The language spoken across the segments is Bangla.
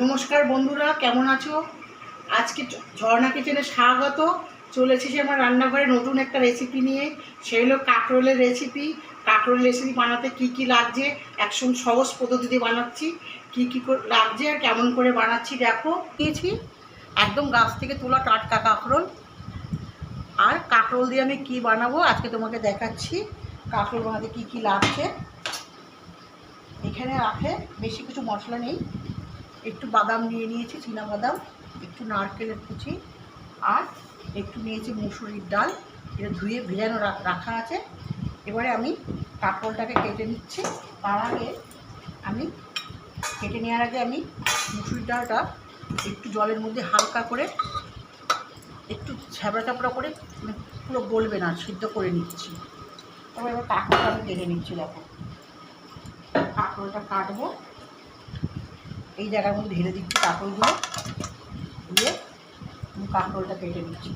নমস্কার বন্ধুরা, কেমন আছো? আজকে ঝর্ণা কিচেনে স্বাগত। চলে এসেছি আমার রান্নাঘরে নতুন একটা রেসিপি নিয়ে। সেই হলো কাঁকরোলের রেসিপি কাঁকরোলের রেসিপি বানাতে কি কি লাগছে? একসঙ্গে সহজ পদ্ধতিতে বানাচ্ছি। কি কি লাগছে আর কেমন করে বানাচ্ছি দেখো। দিয়েছি একদম গাছ থেকে তোলা টাটকা কাঁকরোল। আর কাঁকরোল দিয়ে আমি কি বানাবো আজকে তোমাকে দেখাচ্ছি। কাঁকরোল বানাতে কি কি লাগছে? এখানে রাখে, বেশি কিছু মশলা নেই। একটু বাদাম নিয়ে নিয়েছি, চীনা বাদাম, একটু নারকেলের কুচি আর একটু নিয়েছি মুসুরির ডাল। এটা ধুয়ে ভেজানো রাখা আছে। এবারে আমি কাঁকরোলটাকে কেটে নিচ্ছি। তার আগে আমি কেটে নেওয়ার আগে আমি মুসুরির ডালটা একটু জলের মধ্যে হালকা করে একটু ছ্যাবড়া চাপড়া করে মানে পুরো গলবে না, সিদ্ধ করে নিচ্ছি। তারপর এবার কাঁকরোলটা আমি কেটে নিচ্ছি, দেখো। কাঁকরোলটা কাটবো। এই জায়গার মধ্যে ঢেলে দিচ্ছি কাঁকরোলগুলো দিয়ে কাঁকরোলটা কেটে নিচ্ছি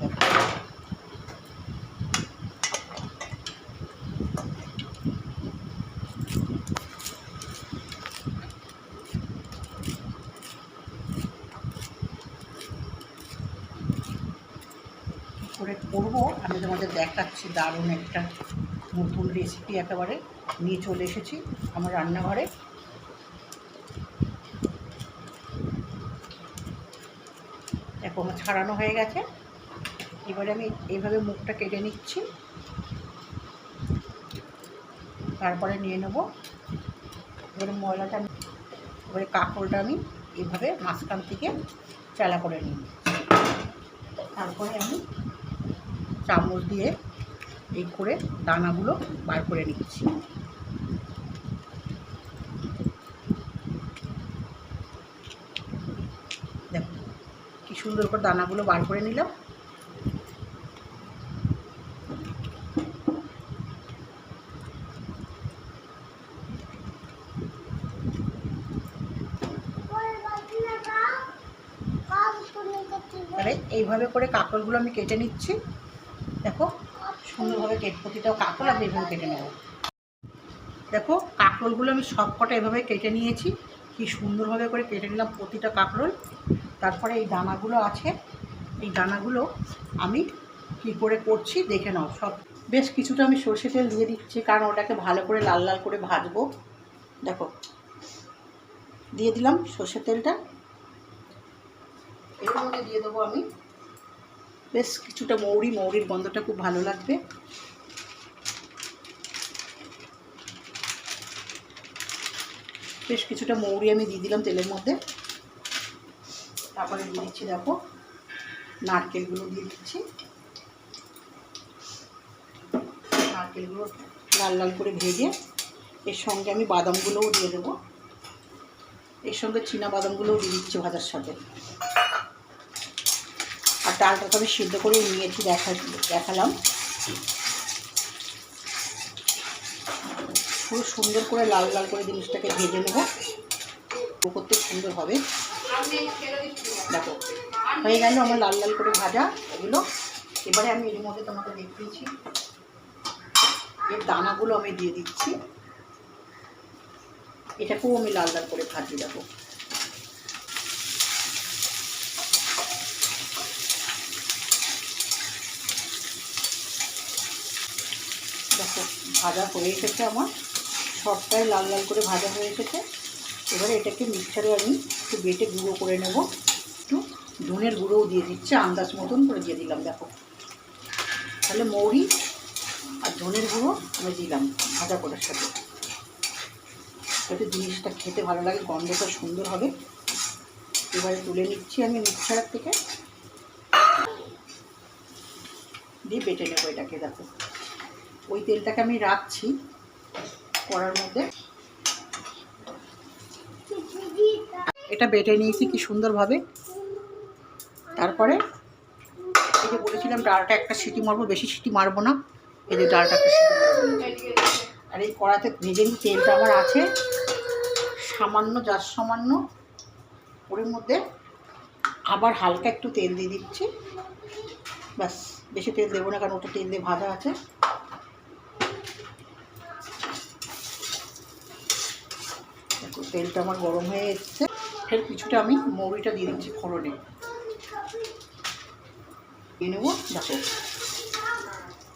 করে করব? আমি তোমাদের দেখাচ্ছি দারুণ একটা নতুন রেসিপি একেবারে। নিয়ে চলে এসেছি আমার রান্নাঘরে দেখো আমার ছাড়ানো হয়ে গেছে। এবারে আমি এইভাবে মুখটা কেটে নিচ্ছি। তারপরে নিয়ে নেব। এবারে ময়লাটা, এবারে কাঁকড়টা আমি এইভাবে মাঝখান থেকে চালা করে নিই। তারপরে আমি চামচ দিয়ে এই করে দানাগুলো বার করে নিচ্ছি দেখো কি সুন্দর করে দানাগুলো বার করে নিলাম। এইভাবে করে কাঁকড়গুলো আমি কেটে নিচ্ছি। দেখো, সুন্দরভাবে কেট, প্রতিটা কাঁকড় আমি এইভাবে কেটে নেব। দেখো কাঁকরোলগুলো আমি সব কটা এভাবে কেটে নিয়েছি। কি সুন্দরভাবে করে কেটে নিলাম প্রতিটা কাঁকরোল। তারপরে এই দানাগুলো আছে। এই দানাগুলো আমি কি করে করছি দেখে নাও সব। বেশ কিছুটা আমি সর্ষে তেল দিয়ে দিচ্ছি কারণ ওটাকে ভালো করে লাল লাল করে ভাজবো। দেখো, দিয়ে দিলাম সর্ষে তেলটা। এর মধ্যে দিয়ে দেবো আমি। বেশ কিছুটা মৌরি, মৌরির গন্ধটা খুব ভালো লাগবে। বেশ কিছুটা মৌরি আমি দিয়ে দিলাম তেলের মধ্যে। তারপরে দিয়ে দিচ্ছি, দেখো, নারকেলগুলো দিয়ে দিচ্ছি। নারকেলগুলো লাল লাল করে ভেজে এর সঙ্গে আমি বাদামগুলোও দিয়ে দেবো। এর সঙ্গে চীনা বাদামগুলোও দিয়ে দিচ্ছি ভাজার সাথে। আর ডালটা তো আমি সিদ্ধ করে নিয়েছি, দেখা দেখালাম। পুরো সুন্দর করে, লাল লাল করে জিনিসটাকে ভেজে নেব। করতে সুন্দর হবে। দেখো, হয়ে গেল আমার লাল লাল করে ভাজা এগুলো। এবারে আমি এর মধ্যে তোমাকে দেখিয়েছি। এর দানাগুলো আমি দিয়ে দিচ্ছি। এটাকেও আমি লাল লাল করে ভাজি, দেখো। দেখো, ভাজা হয়ে এসেছে আমার। সবটাই লাল লাল করে ভাজা হয়ে এসেছে। এবারে এটাকে মিক্সারে আমি একটু বেটে গুঁড়ো করে নেব। একটু ধনের গুঁড়োও দিয়ে দিচ্ছে, আন্দাজ মতন করে দিয়ে দিলাম, দেখো। তাহলে মৌরি আর ধনের গুঁড়ো আমি দিলাম ভাজা করার সাথে। যাতে জিনিসটা খেতে ভালো লাগে, গন্ধটা সুন্দর হবে। এবারে তুলে নিচ্ছি আমি মিক্সার থেকে। দিয়ে বেটে নেব এটাকে, দেখো। ওই তেলটাকে আমি রাখছি। কড়ার মধ্যে। এটা বেটে নিয়েছি কি সুন্দরভাবে। তারপরে এই যে বলেছিলাম ডালটা একটা সিটি মারবো, বেশি সিটি মারবো না। এই যে ডালটা একটা সিটি আর এই কড়াতে ভেজে নিই, তেলটা আমার আছে। সামান্য যার সামান্য ওর মধ্যে আবার হালকা একটু তেল দিয়ে দিচ্ছি। ব্যাস, বেশি তেল দেবো না, কারণ ওটা তেল দিয়ে ভাজা আছে। দেখো তেলটা আমার গরম হয়ে এসছে। ফের কিছুটা আমি মৌরিটা দিয়ে দিচ্ছি ফোড়নে। দিয়ে নেব, দেখো।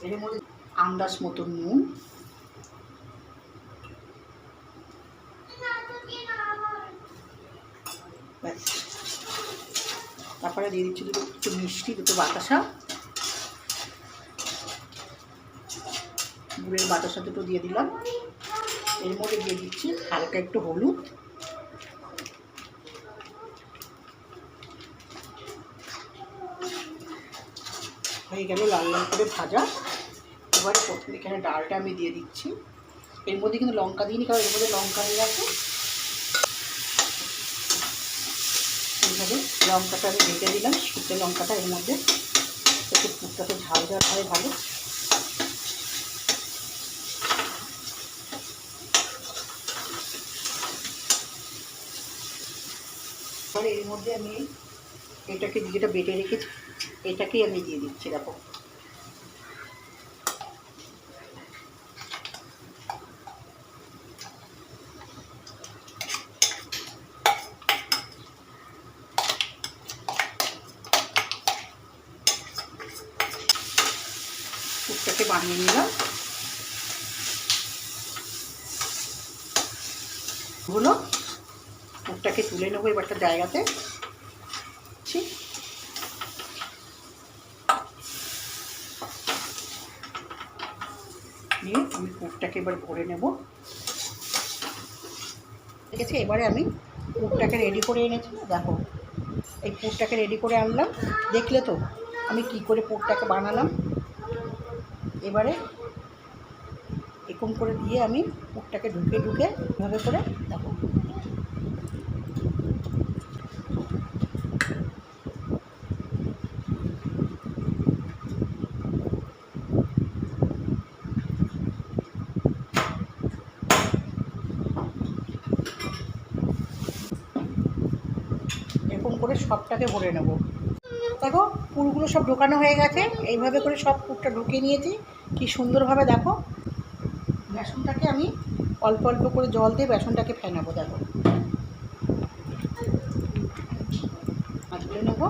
এর মধ্যে আন্দাজ মতো নুন। তারপরে দিয়ে দিচ্ছি দুটো একটু মিষ্টি, দুটো বাতাসা। গুড়ের বাতাসা দুটো দিয়ে দিলাম। এর মধ্যে দিয়ে দিচ্ছি হালকা একটু হলুদ। হয়ে গেল লাল লাল করে ভাজা। এবারে এখানে ডালটা আমি দিয়ে দিচ্ছি। এর মধ্যে কিন্তু লঙ্কা দিইনি, কারণ এর মধ্যে লঙ্কা দিয়ে আছে। এইভাবে লঙ্কাটা আমি ঢেকে দিলাম শুকনো লঙ্কাটা এর মধ্যে। একটু পুরটা তো ঝাল ঝাল হয় ভালো। এবারে এর মধ্যে আমি এটাকে যেটা বেটে রেখেছি, এটাকেই আমি দিয়ে দিচ্ছি, দেখো। পুরটাকে বানিয়ে নিলাম। হলো পুরটাকে তুলে নেব এবার একটা জায়গাতে। ছি। নিয়ে আমি পুরটাকে এবার ভরে নেব। ঠিক আছে এবারে আমি পুরটাকে রেডি করে এনেছি। দেখো, এই পুরটাকে রেডি করে আনলাম। দেখলে তো, আমি কি করে পুরটাকে বানালাম। এবারে এরকম করে দিয়ে আমি পুরটাকে ঢুকে ঢুকে এভাবে করে দেখো এরকম করে সবটাকে ভরে নেব। দেখো, পুরগুলো সব ঢোকানো হয়ে গেছে। এইভাবে করে সব পুরটা ঢুকিয়ে নিয়েছি। কি সুন্দরভাবে দেখো। বেসনটাকে আমি অল্প অল্প করে জল দিয়ে বেসনটাকে ফেনাবো দেখো। নেব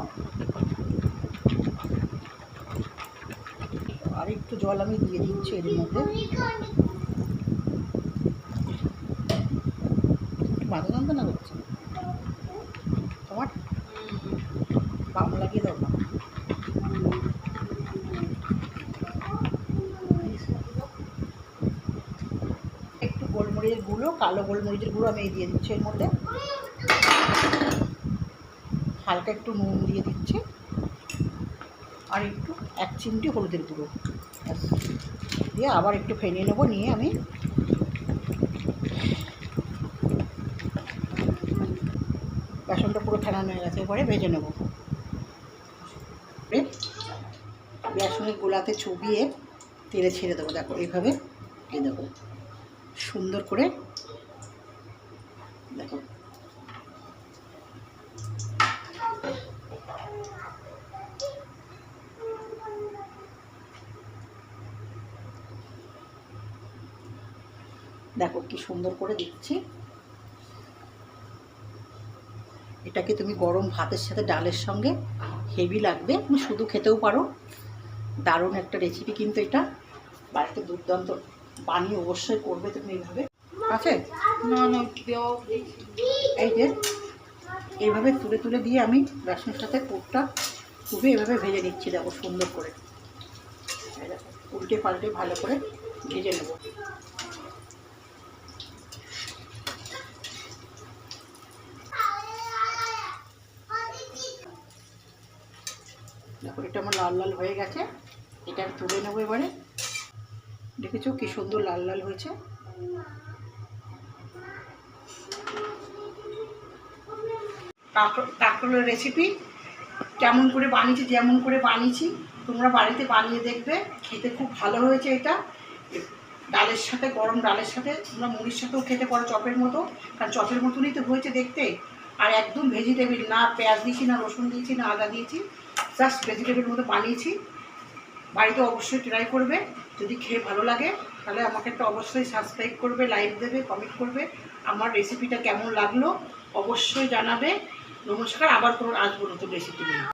আর একটু জল আমি দিয়ে দিচ্ছি এর মধ্যে। মাথা করছে তোমার বাম লাগিয়ে দাও একটু গোলমরিচের গুঁড়ো, কালো গোলমরিচের গুঁড়ো আমি দিয়ে দিচ্ছি এর মধ্যে। হালকা একটু নুন দিয়ে দিচ্ছি। আর একটু এক চিমটি হলুদের গুঁড়ো। দিয়ে আবার একটু ফেনিয়ে নেব, নিয়ে আমি বেসনটা পুরো ফেনানো হয়ে গেছে, এবারে ভেজে নেব। এ বেসনের গোলাতে চুবিয়ে তেলে ছেড়ে দেবো। দেখো, এইভাবে এই দেখো সুন্দর করে দেখো। দেখো কি সুন্দর করে দিচ্ছি। এটাকে তুমি গরম ভাতের সাথে ডালের সঙ্গে হেভি লাগবে, তুমি শুধু খেতেও পারো। দারুণ একটা রেসিপি কিন্তু এটা। বাড়িতে দুর্দান্ত বানিয়ে অবশ্যই করবে তুমি এইভাবে। আছে না এই যে, এইভাবে তুলে তুলে দিয়ে আমি বেসনের সাথে পুরটা খুবই এভাবে ভেজে নিচ্ছি, দেখো, সুন্দর করে। উল্টে পাল্টে ভালো করে ভেজে নেব দেখো এটা আমার লাল লাল হয়ে গেছে। এটা তুলে নেব এবারে। দেখেছ কি সুন্দর লাল লাল হয়েছে। কাঁকরো- কাঁকরোলের রেসিপি কেমন করে বানিয়েছি, যেমন করে বানিয়েছি, তোমরা বাড়িতে বানিয়ে দেখবে। খেতে খুব ভালো হয়েছে এটা। ডালের সাথে, গরম ডালের সাথে, তোমরা মুড়ির সাথেও খেতে পারো চপের মতো। কারণ চপের মতনই তো হয়েছে দেখতে। আর একদম ভেজিটেবিল না পেঁয়াজ দিয়েছি, না রসুন দিয়েছি, না আদা দিয়েছি। জাস্ট ভেজিটেবল মতো বানিয়েছি। বাড়িতে অবশ্যই ট্রাই করবে। যদি খেয়ে ভালো লাগে, তাহলে আমাকে একটা অবশ্যই সাবস্ক্রাইব করবে লাইক দেবে কমেন্ট করবে। আমার রেসিপিটা কেমন লাগল, অবশ্যই জানাবে। নমস্কার, আবার কোনো আসব নতুন রেসিপি নিয়ে।